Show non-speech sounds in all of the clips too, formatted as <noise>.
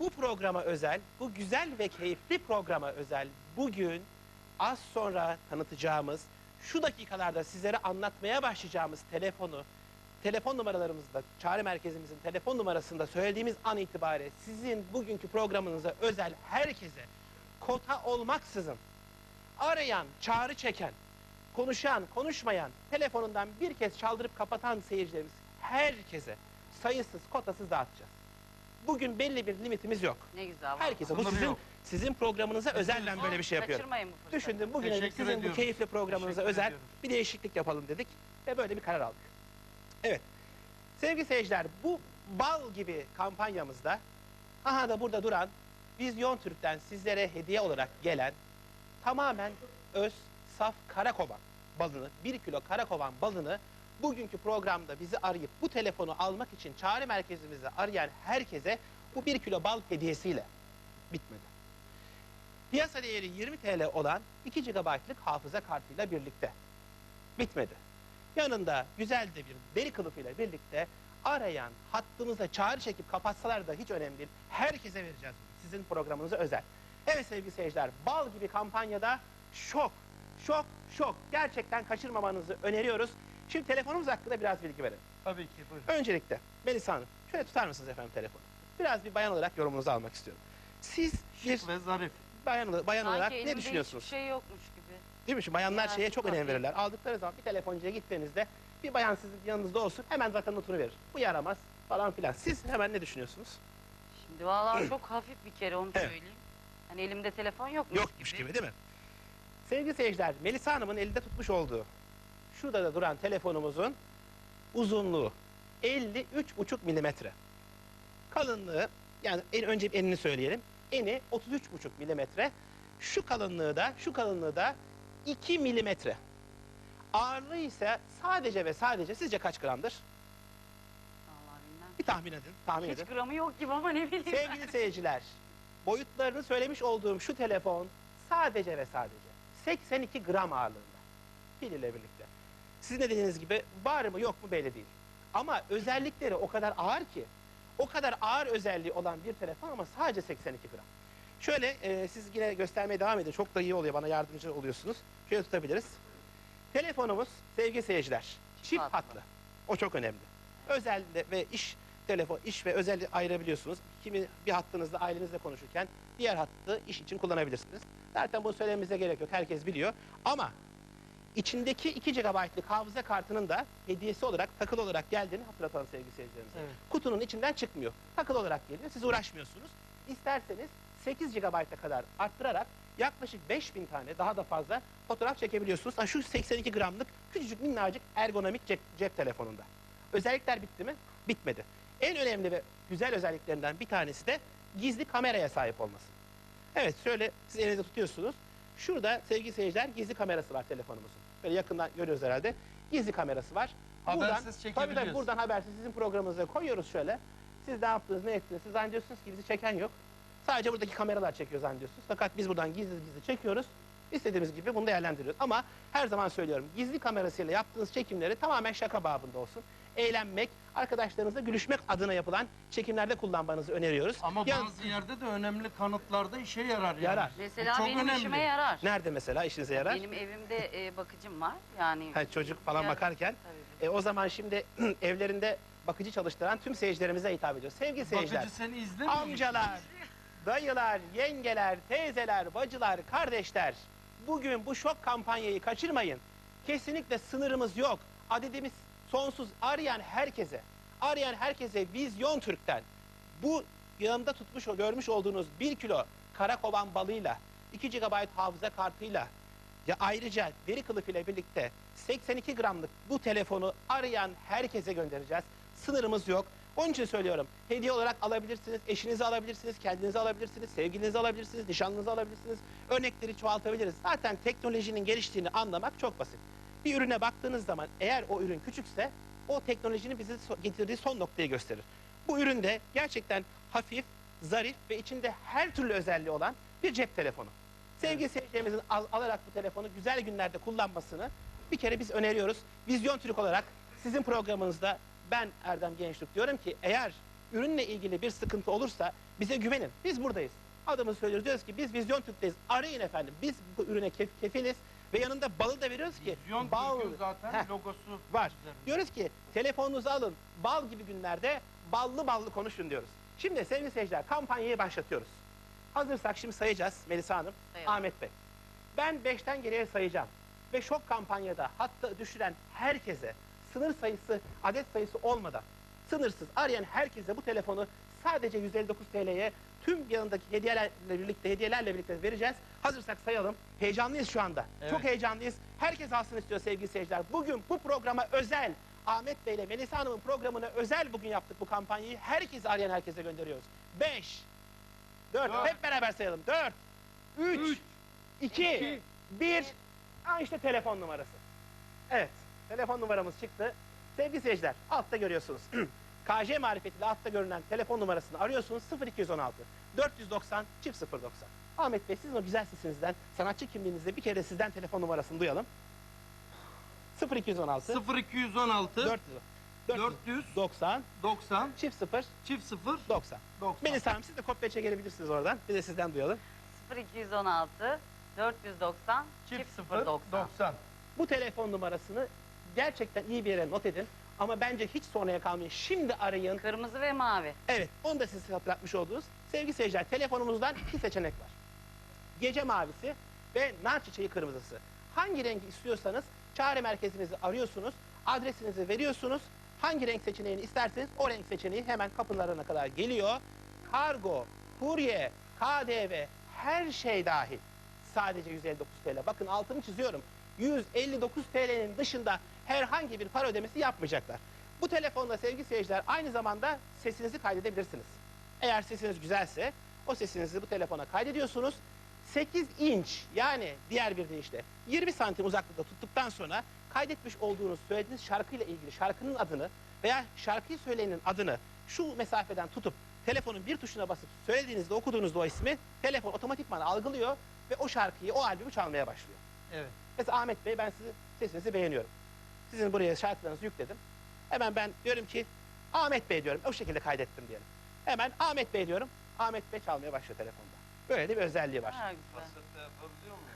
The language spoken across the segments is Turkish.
bu programa özel, bu güzel ve keyifli programa özel bugün az sonra tanıtacağımız, şu dakikalarda sizlere anlatmaya başlayacağımız telefonu, telefon numaralarımızda, çağrı merkezimizin telefon numarasında söylediğimiz an itibariyle sizin bugünkü programınıza özel herkese kota olmaksızın arayan, çağrı çeken, konuşan, konuşmayan, telefonundan bir kez çaldırıp kapatan seyircilerimiz herkese sayısız, kotasız dağıtacağız. Bugün belli bir limitimiz yok. Ne güzel. vallahi. Herkese bu sizin yok. sizin programınıza özel böyle bir şey yapıyorum. Kaçırmayın bu fırsatı. Düşündüm bugün Teşekkür sizin bu keyifli programınıza Teşekkür özel ediyoruz. bir değişiklik yapalım dedik ve böyle bir karar aldık. Evet. Sevgili seyirciler bu bal gibi kampanyamızda aha da burada duran Vizyon Türk'ten sizlere hediye olarak gelen tamamen öz, saf karakovan balını, bir kilo karakovan balını bugünkü programda bizi arayıp bu telefonu almak için çağrı merkezimizi arayan herkese bu bir kilo bal hediyesiyle bitmedi. Piyasa değeri 20 TL olan 2 GB'lık hafıza kartıyla birlikte bitmedi. Yanında güzel de bir deri kılıfıyla birlikte arayan hattımıza çağrı çekip kapatsalar da hiç önemli değil. Herkese vereceğiz. Sizin programınıza özel. Evet sevgili seyirciler bal gibi kampanyada şok, şok, şok. Gerçekten kaçırmamanızı öneriyoruz. Şimdi telefonumuz hakkında biraz bilgi verelim. Tabii ki buyurun. Öncelikle Melisa Hanım şöyle tutar mısınız efendim telefonu? Biraz bir bayan olarak yorumunuzu almak istiyorum. Siz bir Şık ve zarif. bayan, bayan Sanki olarak elimde ne düşünüyorsunuz? hiçbir şey yokmuş gibi. Değil mi? Şimdi bayanlar Ya, şeye çok önem verirler. Aldıkları zaman bir telefoncuya gittiğinizde bir bayan sizin yanınızda olsun hemen zaten notunu verir. Bu yaramaz falan filan. Siz hemen ne düşünüyorsunuz? Şimdi vallahi <clears throat> çok hafif bir kere onu Evet. söyleyeyim. Hani elimde telefon yokmuş, Yokmuş gibi değil mi? Sevgili seyirciler, Melisa Hanım'ın elinde tutmuş olduğu şurada da duran telefonumuzun uzunluğu 53,5 milimetre. Kalınlığı yani en önce bir enini söyleyelim. Eni 33,5 milimetre. Şu kalınlığı da şu kalınlığı da 2 milimetre. Ağırlığı ise sadece ve sadece sizce kaç gramdır? Vallahi bilmem. Bir tahmin edin. Tahmin edin. Hiç gramı yok gibi ama ne bileyim. Sevgili seyirciler, boyutlarını söylemiş olduğum şu telefon sadece ve sadece 82 gram ağırlığında. Pil ile birlikte. Sizin de dediğiniz gibi var mı yok mu belli değil. Ama özellikleri o kadar ağır ki, o kadar ağır özelliği olan bir telefon ama sadece 82 gram. Şöyle e, siz yine göstermeye devam edin. Çok da iyi oluyor. Bana yardımcı oluyorsunuz. Şöyle tutabiliriz. Telefonumuz sevgili seyirciler çift hatlı. hatlı. O çok önemli. Özel ve iş telefon, iş ve özel ayırabiliyorsunuz. Kimi bir hattınızda ailenizle konuşurken diğer hattı iş için kullanabilirsiniz. Zaten bunu söylememize gerek yok. Herkes biliyor. Ama içindeki 2 GB'lık hafıza kartının da hediyesi olarak takılı olarak geldiğini hatırlatalım sevgili seyircilerimize. Evet. Kutunun içinden çıkmıyor. Takılı olarak geliyor. Siz uğraşmıyorsunuz. İsterseniz 8 GB'a kadar arttırarak yaklaşık 5000 tane daha da fazla fotoğraf çekebiliyorsunuz. Ha, Şu 82 gramlık küçücük minnacık ergonomik cep, cep telefonunda. Özellikler bitti mi? Bitmedi. En önemli ve güzel özelliklerinden bir tanesi de gizli kameraya sahip olması. Evet şöyle siz elinizde tutuyorsunuz. Şurada sevgili seyirciler gizli kamerası var telefonumuzun. Böyle yakından görüyoruz herhalde. Gizli kamerası var. Habersiz Tabii çekebiliyoruz. tabii buradan habersiz sizin programınıza koyuyoruz şöyle. Siz ne yaptınız, ne ettiniz? Siz zannediyorsunuz ki bizi çeken yok. Sadece buradaki kameralar çekiyor zannediyorsunuz. Fakat biz buradan gizli gizli çekiyoruz. İstediğimiz gibi bunu değerlendiriyoruz. Ama her zaman söylüyorum gizli kamerasıyla yaptığınız çekimleri tamamen şaka babında olsun. Eğlenmek, arkadaşlarınızla gülüşmek adına yapılan çekimlerde kullanmanızı öneriyoruz. Ama Yan- bazı yerde de önemli kanıtlarda işe yarar yani. Yarar. Mesela Bu çok benim önemli. işime yarar. Nerede mesela işinize yarar? Benim evimde e, bakıcım var. Yani Ha, çocuk falan Ya- bakarken. Tabii. E, o zaman şimdi <clears throat> evlerinde bakıcı çalıştıran tüm seyircilerimize hitap ediyoruz. Sevgili seyirciler. Bakıcı seni izlemiyor. Amcalar, dayılar, yengeler, teyzeler, bacılar, kardeşler. Bugün bu şok kampanyayı kaçırmayın. Kesinlikle sınırımız yok. Adedimiz sonsuz. Arayan herkese, arayan herkese Vizyon Türk'ten bu yanımda tutmuş, görmüş olduğunuz bir kilo karakovan balıyla, 2 GB hafıza kartıyla, ya ayrıca deri kılıfıyla birlikte 82 gramlık bu telefonu arayan herkese göndereceğiz. Sınırımız yok. Onun için söylüyorum. Hediye olarak alabilirsiniz, eşinizi alabilirsiniz, kendinizi alabilirsiniz, sevgilinizi alabilirsiniz, nişanlınızı alabilirsiniz. Örnekleri çoğaltabiliriz. Zaten teknolojinin geliştiğini anlamak çok basit. Bir ürüne baktığınız zaman eğer o ürün küçükse o teknolojinin bizi getirdiği son noktayı gösterir. Bu ürün de gerçekten hafif, zarif ve içinde her türlü özelliği olan bir cep telefonu. Sevgili seyircilerimizin al- alarak bu telefonu güzel günlerde kullanmasını bir kere biz öneriyoruz. Vizyon Türk olarak sizin programınızda ben Erdem Gençlik diyorum ki eğer ürünle ilgili bir sıkıntı olursa Bize güvenin. Biz buradayız. Adımızı söylüyoruz. Diyoruz ki biz Vizyon Türk'teyiz. Arayın efendim. Biz bu ürüne kef- kefiliz ve yanında balı da veriyoruz ki Vizyon bal zaten Heh, logosu var. üzerinde. Diyoruz ki telefonunuzu alın. Bal gibi günlerde ballı ballı konuşun diyoruz. Şimdi sevgili seyirciler kampanyayı başlatıyoruz. Hazırsak şimdi sayacağız Melisa Hanım, Sayalım. Ahmet Bey. Ben 5'ten geriye sayacağım. Ve şok kampanyada hatta düşüren herkese sınır sayısı, adet sayısı olmadan sınırsız arayan herkese bu telefonu sadece 159 TL'ye tüm yanındaki hediyelerle birlikte hediyelerle birlikte vereceğiz. Hazırsak sayalım. Heyecanlıyız şu anda. Evet. Çok heyecanlıyız. Herkes alsın istiyor sevgili seyirciler. Bugün bu programa özel Ahmet Bey ile Melisa Hanım'ın programına özel bugün yaptık bu kampanyayı. Herkesi arayan herkese gönderiyoruz. 5 4 Dört. hep beraber sayalım. 4 3 Üç, 2 iki, 1 Aa işte telefon numarası. Evet. Telefon numaramız çıktı. Sevgili seyirciler altta görüyorsunuz. <clears throat> KJ marifetiyle altta görünen telefon numarasını arıyorsunuz 0216 490 çift 090. Ahmet Bey sizin o güzel sesinizden, sanatçı kimliğinizde bir kere sizden telefon numarasını duyalım. 0216 0216 400 490 490 çift 0 çift 0 90. 90. Melisa Hanım siz de kopya çekebilirsiniz oradan. Bir de sizden duyalım. 0216 490 çift 0 90. Bu telefon numarasını gerçekten iyi bir yere not edin. Ama bence hiç sonraya kalmayın. Şimdi arayın. Kırmızı ve mavi. Evet, onu da siz hatırlatmış oldunuz. Sevgili seyirciler, telefonumuzdan iki seçenek var. Gece mavisi ve nar çiçeği kırmızısı. Hangi rengi istiyorsanız çağrı merkezinizi arıyorsunuz, adresinizi veriyorsunuz. Hangi renk seçeneğini isterseniz o renk seçeneği hemen kapılarına kadar geliyor. Kargo, kurye, KDV her şey dahil. Sadece 159 TL. Bakın altını çiziyorum. 159 TL'nin dışında herhangi bir para ödemesi yapmayacaklar. Bu telefonda sevgili seyirciler aynı zamanda sesinizi kaydedebilirsiniz. Eğer sesiniz güzelse o sesinizi bu telefona kaydediyorsunuz. 8 inç yani diğer bir deyişle 20 santim uzaklıkta tuttuktan sonra kaydetmiş olduğunuz söylediğiniz şarkıyla ilgili şarkının adını veya şarkıyı söyleyenin adını şu mesafeden tutup telefonun bir tuşuna basıp söylediğinizde okuduğunuzda o ismi telefon otomatikman algılıyor ve o şarkıyı o albümü çalmaya başlıyor. Evet. Mesela Ahmet Bey ben sizin sesinizi beğeniyorum. Sizin buraya şarkılarınızı yükledim. Hemen ben diyorum ki Ahmet Bey diyorum. O şekilde kaydettim diyelim. Hemen Ahmet Bey diyorum. Ahmet Bey çalmaya başlıyor telefonda. Böyle de bir özelliği var. Ha, güzel.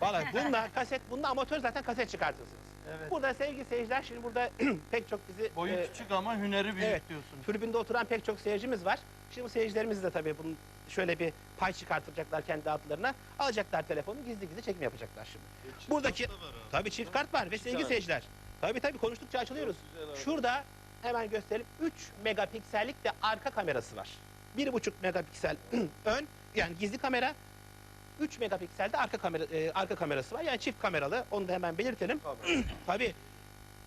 Valla <laughs> bunda kaset, bunda amatör zaten kaset çıkartırsınız. Evet. Burada sevgili seyirciler şimdi burada <clears throat> pek çok bizi Boyu e, küçük ama hüneri büyük evet. diyorsun. tribünde oturan pek çok seyircimiz var. Şimdi bu seyircilerimiz de tabii bunun şöyle bir pay çıkartacaklar kendi adlarına. Alacaklar telefonu gizli gizli çekim yapacaklar şimdi. Buradaki tabii çift kart var ve sevgili seyirciler. Tabii tabii konuştukça açılıyoruz. Şurada hemen gösterelim 3 megapiksellik de arka kamerası var. 1,5 megapiksel <clears throat> ön yani gizli kamera 3 megapiksel de arka kamera e, arka kamerası var. Yani çift kameralı. Onu da hemen belirtelim. <clears throat> Tabii.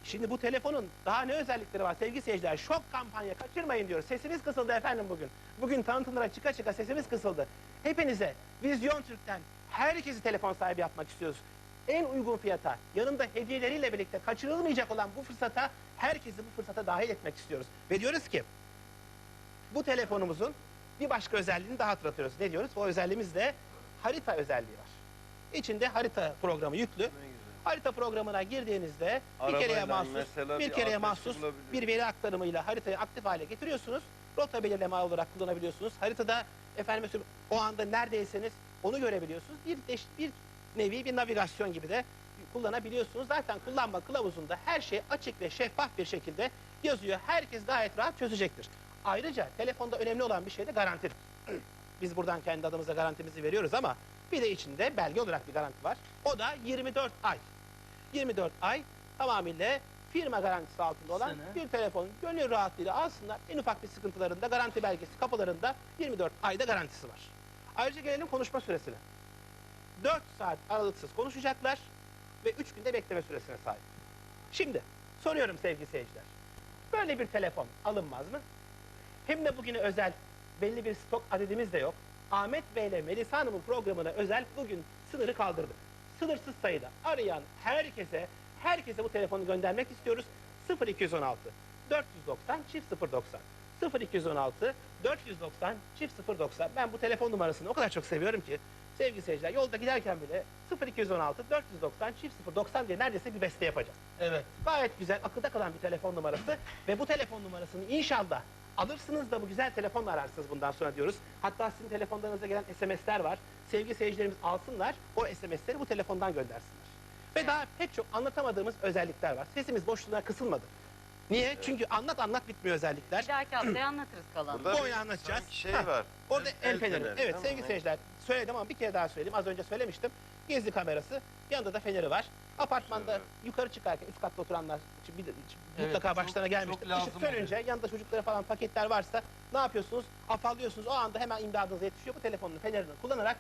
Şimdi bu telefonun daha ne özellikleri var sevgili seyirciler? Şok kampanya kaçırmayın diyoruz. Sesimiz kısıldı efendim bugün. Bugün tanıtımlara çıka çıka sesimiz kısıldı. Hepinize Vizyon Türk'ten herkesi telefon sahibi yapmak istiyoruz. En uygun fiyata, yanında hediyeleriyle birlikte kaçırılmayacak olan bu fırsata herkesi bu fırsata dahil etmek istiyoruz. Ve diyoruz ki bu telefonumuzun bir başka özelliğini daha hatırlatıyoruz. Ne diyoruz? O özelliğimiz de harita özelliği var. İçinde harita programı yüklü. Harita programına girdiğinizde bir Arabayla kereye mahsus, bir bir kereye mahsus bir veri aktarımıyla haritayı aktif hale getiriyorsunuz. Rota belirleme olarak kullanabiliyorsunuz. Haritada efendim o anda neredeyseniz onu görebiliyorsunuz. Bir, bir nevi bir navigasyon gibi de kullanabiliyorsunuz. Zaten kullanma kılavuzunda her şey açık ve şeffaf bir şekilde yazıyor. Herkes gayet rahat çözecektir. Ayrıca telefonda önemli olan bir şey de garantidir. <clears throat> Biz buradan kendi adımıza garantimizi veriyoruz ama bir de içinde belge olarak bir garanti var. O da 24 ay. 24 ay tamamıyla firma garantisi altında olan Sene. bir telefon gönül rahatlığıyla alsınlar. En ufak bir sıkıntılarında garanti belgesi kapılarında 24 ayda garantisi var. Ayrıca gelelim konuşma süresine. 4 saat aralıksız konuşacaklar ve 3 günde bekleme süresine sahip. Şimdi soruyorum sevgili seyirciler. Böyle bir telefon alınmaz mı? Hem de bugüne özel belli bir stok adedimiz de yok. Ahmet Bey ile Melisa Hanım'ın programına özel bugün sınırı kaldırdık. Sınırsız sayıda arayan herkese, herkese bu telefonu göndermek istiyoruz. 0216 490 çift 090 0216 490 çift 090 Ben bu telefon numarasını o kadar çok seviyorum ki sevgili seyirciler yolda giderken bile 0216 490 çift 090 diye neredeyse bir beste yapacağım. Evet. Gayet güzel, akılda kalan bir telefon numarası ve bu telefon numarasını inşallah Alırsınız da bu güzel telefonla ararsınız bundan sonra diyoruz. Hatta sizin telefonlarınıza gelen SMS'ler var. Sevgili seyircilerimiz alsınlar, o SMS'leri bu telefondan göndersinler. Ve daha pek çok anlatamadığımız özellikler var. Sesimiz boşluğuna kısılmadı. Niye? Çünkü anlat anlat bitmiyor özellikler. Bir dahaki haftaya anlatırız. Burada Bu oyunu anlatacağız. sanki şey Ha, var. Orada El- el, el feneri. feneri, Evet tamam, sevgili evet. seyirciler söyledim ama bir kere daha söyleyeyim. Az önce söylemiştim. Gizli kamerası. Yanında da feneri var. Apartmanda Evet. yukarı çıkarken üst katta oturanlar için bir, için Evet, mutlaka çok- başlarına gelmiştir. çok lazım Işık sönünce yanında çocuklara falan paketler varsa ne yapıyorsunuz? Afallıyorsunuz. O anda hemen imdadınıza yetişiyor. Bu telefonun fenerini kullanarak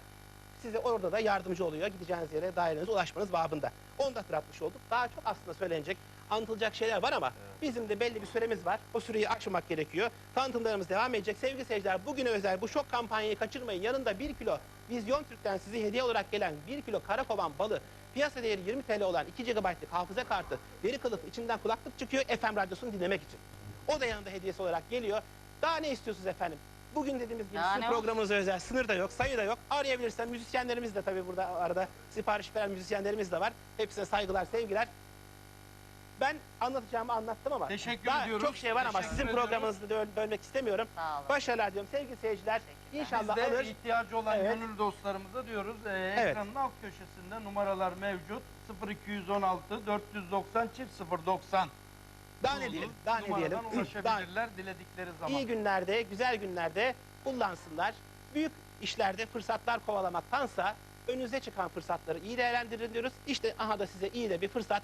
size orada da yardımcı oluyor. Gideceğiniz yere dairenize ulaşmanız babında. Onu da hatırlatmış olduk. Daha çok aslında söylenecek, anlatılacak şeyler var ama bizim de belli bir süremiz var. O süreyi aşmak gerekiyor. Tanıtımlarımız devam edecek. Sevgili seyirciler bugüne özel bu şok kampanyayı kaçırmayın. Yanında 1 kilo Vizyon Türk'ten size hediye olarak gelen 1 kilo karakovan balı, piyasa değeri 20 TL olan 2 GB'lık hafıza kartı, deri kılıf içinden kulaklık çıkıyor FM radyosunu dinlemek için. O da yanında hediyesi olarak geliyor. Daha ne istiyorsunuz efendim? Bugün dediğimiz gibi Daha sizin ne olsun? programınıza özel sınır da yok, sayı da yok. Arayabilirsen müzisyenlerimiz de tabii burada arada sipariş veren müzisyenlerimiz de var. Hepsine saygılar, sevgiler. Ben anlatacağımı anlattım ama Teşekkür daha ediyoruz. çok şey var ama Teşekkür sizin ediyoruz. programınızı da böl- bölmek istemiyorum. Sağ olun. Başarılar diyorum sevgili seyirciler. İnşallah Biz de alır. ihtiyacı olan Evet. gönül dostlarımıza diyoruz. Ee, Evet. Ekranın alt köşesinde numaralar mevcut. 0216 490 çift 090. Daha ne diyelim? Daha ne diyelim? <clears throat> Numaradan ulaşabilirler diledikleri zaman. İyi günlerde, güzel günlerde kullansınlar. Büyük işlerde fırsatlar kovalamaktansa önünüze çıkan fırsatları iyi değerlendirin diyoruz. İşte aha da size iyi de bir fırsat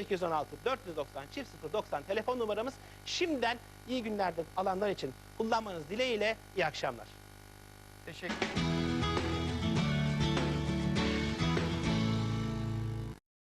0216 490 çift 090 telefon numaramız. Şimdiden iyi günlerde alanlar için kullanmanız dileğiyle iyi akşamlar. Teşekkür